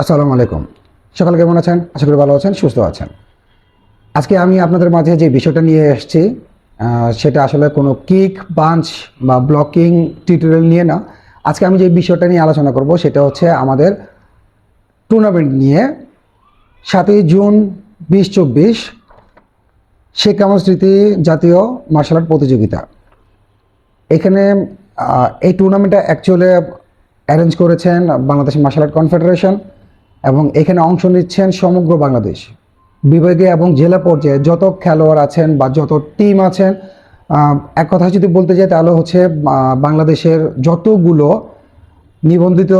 আসসালামু আলাইকুম। সকালে কেমন আছেন? আশা করি ভালো আছেন, সুস্থ আছেন। আজকে আমি আপনাদের মাঝে যে বিষয়টা নিয়ে এসেছি সেটা আসলে কোনো কিক, বাঞ্চ বা ব্লকিং টিউটোরিয়াল নিয়ে না। আজকে আমি যে বিষয়টা নিয়ে আলোচনা করব, সেটা হচ্ছে আমাদের টুর্নামেন্ট নিয়ে। সাতই জুন বিশ চব্বিশ, শেখ কামাল স্মৃতি জাতীয় মার্শাল আর্ট প্রতিযোগিতা। এখানে এই টুর্নামেন্টটা অ্যাকচুয়ালি অ্যারেঞ্জ করেছেন বাংলাদেশ মার্শাল আর্ট কনফেডারেশন। এবং এখানে অংশ নিচ্ছেন সমগ্র বাংলাদেশ। বিভাগে এবং জেলা পর্যায়ে যত খেলোয়াড় আছেন বা যত টিম আছেন এক কথা যদি বলতে যাই তাহলে হচ্ছে বাংলাদেশের যতগুলো নিবন্ধিত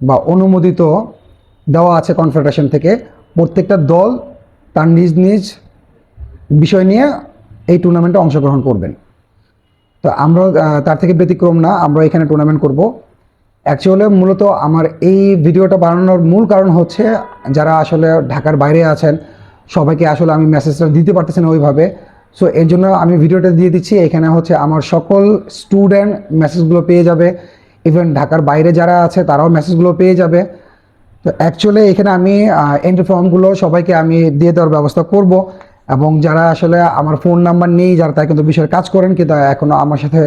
বা অনুমোদিত দেওয়া আছে কনফেডারেশন থেকে, প্রত্যেকটা দল তার নিজ নিজ বিষয় নিয়ে এই টুর্নামেন্টে অংশগ্রহণ করবেন। তো আমরা তার থেকে ব্যতিক্রম না, আমরা এখানে টুর্নামেন্ট করব। অ্যাকচুয়ালি মূলত আমার এই ভিডিওটা বানানোর মূল কারণ হচ্ছে যারা আসলে ঢাকার বাইরে আছেন, সবাইকে আসলে আমি মেসেজটা দিতে পারতেছি না ওইভাবে। সো এর জন্য আমি ভিডিওটা দিয়ে দিচ্ছি। এখানে হচ্ছে আমার সকল স্টুডেন্ট মেসেজগুলো পেয়ে যাবে। ইভেন ঢাকার বাইরে যারা আছে, তারাও মেসেজগুলো পেয়ে যাবে। তো অ্যাকচুয়ালি এখানে আমি এন্ট্রি ফর্মগুলো সবাইকে আমি দিয়ে দেওয়ার ব্যবস্থা করব। এবং যারা আসলে আমার ফোন নাম্বার নেই, যারা তারা কিন্তু বিষয়ে কাজ করেন, কিন্তু এখনও আমার সাথে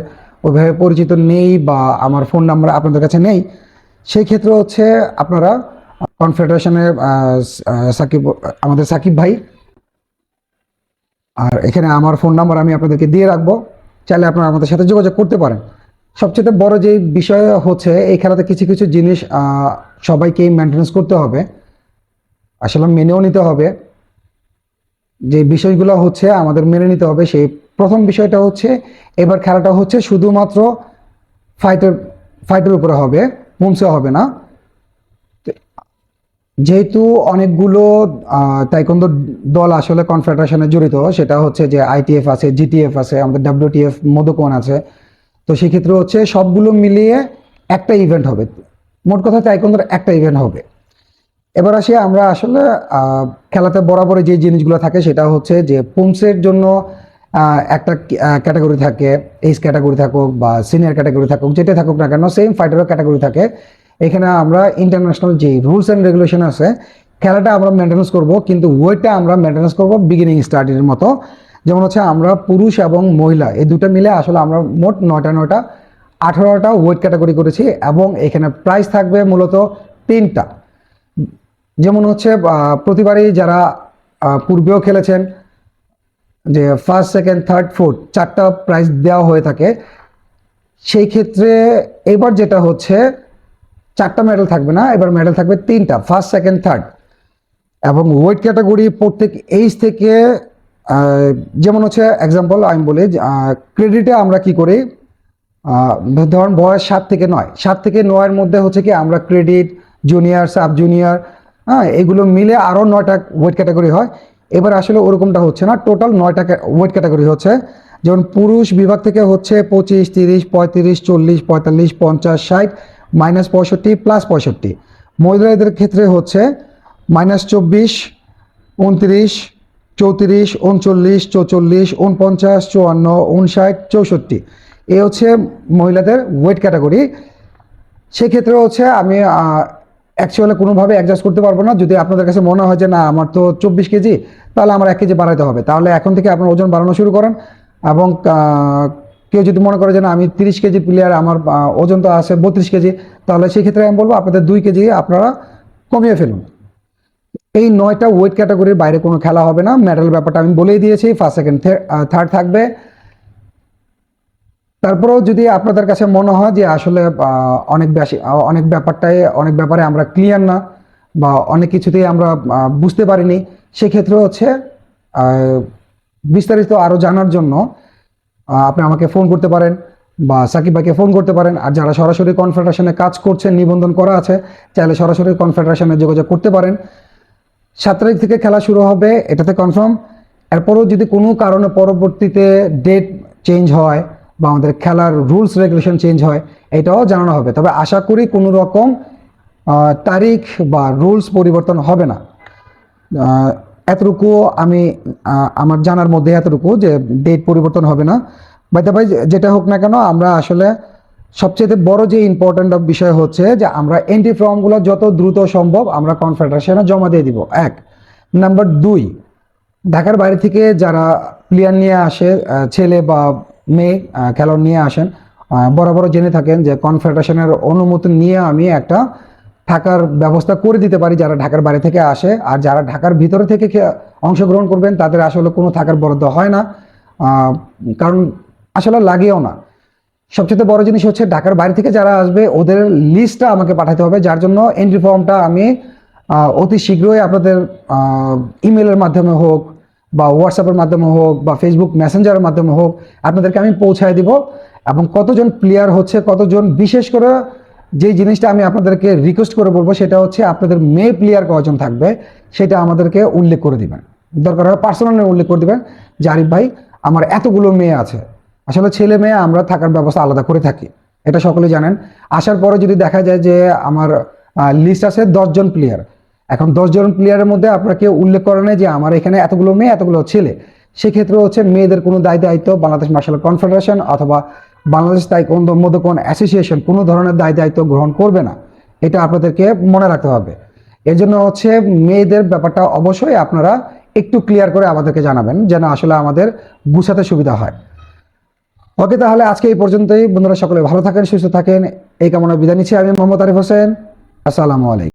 ওইভাবে পরিচিত নেই বা আমার ফোন নাম্বার আপনাদের কাছে নেই সেই ক্ষেত্রে হচ্ছে আপনারা কনফেডারেশনের সাকিব, আমাদের সাকিব ভাই, আর এখানে আমার ফোন নাম্বার আমি আপনাদেরকে দিয়ে রাখব, চাইলে আপনারা আমাদের সাথে যোগাযোগ করতে পারেন। সবচেয়ে বড় যে বিষয় হচ্ছে, এই খেলাতে কিছু কিছু জিনিস সবাইকেই মেনটেন্স করতে হবে, আসলে মেনেও নিতে হবে। যে বিষয়গুলো হচ্ছে আমাদের মেনে নিতে হবে, সেই প্রথম বিষয়টা হচ্ছে, এবার খেলাটা হচ্ছে শুধুমাত্র ফাইটের ফাইটের উপরে হবে মুমসে হবে না। যেহেতু অনেকগুলো তাইকন্দ দল আসলে কনফেডারেশনে জড়িত, সেটা হচ্ছে যে আইটিএফ আছে জিটিএফ আছে, আমাদের ডাব্লিউটিএফ মধুকোন আছে, তো সেক্ষেত্রে হচ্ছে সবগুলো মিলিয়ে একটা ইভেন্ট হবে। মোট কথা তাইকন্দর একটা ইভেন্ট হবে। এবার আসি আমরা আসলে খেলাতে বরাবরই যে জিনিসগুলো থাকে সেটা হচ্ছে যে পুমসের জন্য একটা ক্যাটাগরি থাকে এইচ ক্যাটাগরি থাকুক বা সিনিয়র ক্যাটাগরি থাকুক যেটা থাকুক না কেন সেম ফাইটারও ক্যাটাগরি থাকে। এখানে আমরা ইন্টারন্যাশনাল যে রুলস অ্যান্ড রেগুলেশন আছে, খেলাটা আমরা মেনটেন্স করব, কিন্তু ওয়েটটা আমরা মেনটেন্স করব বিগিনিং স্টার্টের মতো। যেমন হচ্ছে আমরা পুরুষ এবং মহিলা, এই দুটো মিলে আসলে আমরা মোট নয়টা নয়টা, আঠারোটা ওয়েট ক্যাটাগরি করেছি, এবং এখানে প্রাইস থাকবে মূলত তিনটা। যেমন হচ্ছে প্রতিবারই যারা পূর্বেও খেলেছেন যে ফার্স্ট সেকেন্ড থার্ড ফোর্থ চারটা প্রাইজ দেওয়া হয়ে থাকে, সেই ক্ষেত্রে এবার যেটা হচ্ছে চারটা মেডেল থাকবে না, এবার মেডেল থাকবে তিনটা ফার্স্ট সেকেন্ড থার্ড এবং ওয়েট ক্যাটাগরি প্রত্যেক এইজ থেকে যেমন হচ্ছে এক্সাম্পল আমি বলি ক্রেডিটে আমরা কি করি? ধরুন বয়স সাত থেকে নয়, সাত থেকে নয়ের মধ্যে হচ্ছে কি আমরা ক্রেডিট জুনিয়র সাব জুনিয়র হ্যাঁ এগুলো মিলে আরও নয়টা ওয়েট ক্যাটাগরি হয়। এবার আসলে ওরকমটা হচ্ছে না। টোটাল নয়টা ওয়েট ক্যাটাগরি হচ্ছে। যেমন পুরুষ বিভাগ থেকে হচ্ছে পঁচিশ, তিরিশ, পঁয়ত্রিশ, চল্লিশ, পঁয়তাল্লিশ, পঞ্চাশ, ষাট মাইনাস পঁয়ষট্টি প্লাস পঁয়ষট্টি। মহিলাদের ক্ষেত্রে হচ্ছে মাইনাস চব্বিশ, উনত্রিশ, চৌত্রিশ, উনচল্লিশ, চৌচল্লিশ, উনপঞ্চাশ, চুয়ান্ন, উনষাট, চৌষট্টি। এ হচ্ছে মহিলাদের ওয়েট ক্যাটাগরি সেক্ষেত্রে হচ্ছে আমি অ্যাকচুয়ালি কোনোভাবে অ্যাডজাস্ট করতে পারব না। যদি আপনাদের কাছে মনে হয় যে, না, আমার তো চব্বিশ কেজি তাহলে আমার এক কেজি বাড়াইতে হবে। তাহলে এখন থেকে আপনার ওজন বাড়ানো শুরু করেন এবং কেউ যদি মনে করে যে, না, আমি তিরিশ কেজি প্লেয়ার আমার ওজন তো আছে বত্রিশ কেজি তাহলে সেই ক্ষেত্রে আমি বলব, আপনাদের দুই কেজি আপনারা কমিয়ে ফেলুন। এই নয়টা ওয়েট ক্যাটাগরির বাইরে কোনো খেলা হবে না। মেডেল ব্যাপারটা আমি বলেই দিয়েছি। ফার্স্ট সেকেন্ড থার্ড থাকবে। তারপরেও যদি আপনাদের কাছে মনে হয় যে আসলে অনেক বেশি অনেক ব্যাপারটাই অনেক ব্যাপারে আমরা ক্লিয়ার না বা অনেক কিছুতেই আমরা বুঝতে পারিনি, সেক্ষেত্রে হচ্ছে বিস্তারিত আরও জানার জন্য আপনি আমাকে ফোন করতে পারেন বা সাকিব ভাইকে ফোন করতে পারেন। আর যারা সরাসরি কনফেডারেশনে কাজ করছেন, নিবন্ধন করা আছে, চাইলে সরাসরি কনফেডারেশনে যোগাযোগ করতে পারেন। সাত তারিখ থেকে খেলা শুরু হবে, এটাতে কনফার্ম এরপরও যদি কোনো কারণে পরবর্তীতে ডেট চেঞ্জ হয় বা আমাদের খেলার রুলস রেগুলেশন চেঞ্জ হয়, এটাও জানানো হবে। তবে আশা করি কোনো রকম তারিখ বা রুলস পরিবর্তন হবে না। এতটুকু আমি আমার জানার মধ্যে এতটুকু যে ডেট পরিবর্তন হবে না। বাইতে ভাই যেটা হোক না কেন, আমরা আসলে সবচেয়ে বড় যে ইম্পর্ট্যান্ট বিষয় হচ্ছে যে আমরা এন্ট্রি ফর্মগুলো যত দ্রুত সম্ভব আমরা কনফেডারেশনে জমা দিয়ে দিব। এক। নাম্বার দুই, ঢাকার বাইরে থেকে যারা প্লেয়ার নিয়ে আসে ছেলে বা মেয়ে খেলোয়াড় নিয়ে আসেন। আহ, বরাবর জেনে থাকেন যে কনফেডারেশনের অনুমতি নিয়ে আমি একটা থাকার ব্যবস্থা করে দিতে পারি যারা ঢাকার বাইরে থেকে আসে। আর যারা ঢাকার ভিতরে থেকে অংশগ্রহণ করবেন তাদের আসলে কোনো থাকার বরাদ্দ হয় না। কারণ আসলে লাগেও না। সবচেয়ে বড় জিনিস হচ্ছে ঢাকার বাইরে থেকে যারা আসবে ওদের লিস্টটা আমাকে পাঠাতে হবে। যার জন্য এন্ট্রি ফর্মটা আমি অতি শীঘ্রই আপনাদের ইমেলের মাধ্যমে হোক বা হোয়াটসঅ্যাপের মাধ্যমে হোক বা ফেসবুক মেসেঞ্জারের মাধ্যমে হোক, আপনাদেরকে আমি পৌঁছায় দিব এবং কতজন প্লেয়ার হচ্ছে, কতজন বিশেষ করে যে জিনিসটা আমি আপনাদেরকে রিকোয়েস্ট করে বলব, সেটা হচ্ছে আপনাদের মেয়ে প্লেয়ার কজন থাকবে, সেটা আমাদেরকে উল্লেখ করে দিবেন। দরকার হয় পার্সোনালি উল্লেখ করে দিবেন যে, আরিফ ভাই, আমার এতগুলো মেয়ে আছে। আসলে ছেলে মেয়ে, আমরা থাকার ব্যবস্থা আলাদা করে থাকি। এটা সকলে জানেন। আসার পরে যদি দেখা যায় যে, আমার লিস্ট আছে দশজন প্লেয়ার এখন দশজন প্লেয়ারের মধ্যে আপনারা কেউ উল্লেখ করে না যে আমার এখানে এতগুলো মেয়ে, এতগুলো ছেলে। সেক্ষেত্রে হচ্ছে মেয়েদের কোনো দায় দায়িত্ব বাংলাদেশ মার্শাল কনফেডারেশন অথবা বাংলাদেশ তাইকোন্দ মদকন অ্যাসোসিয়েশন কোনো ধরনের দায় দায়িত্ব গ্রহণ করবে না। এটা আপনাদেরকে মনে রাখতে হবে। এর জন্য হচ্ছে মেয়েদের ব্যাপারটা অবশ্যই আপনারা একটু ক্লিয়ার করে আমাদেরকে জানাবেন যেন আসলে আমাদের গুছাতে সুবিধা হয়। ওকে, তাহলে আজকে এই পর্যন্তই। বন্ধুরা, সকলে ভালো থাকেন, সুস্থ থাকেন। এই কামনা বিদায় নিচ্ছি আমি মোহাম্মদ আরিফ হোসেন। আসসালামু আলাইকুম।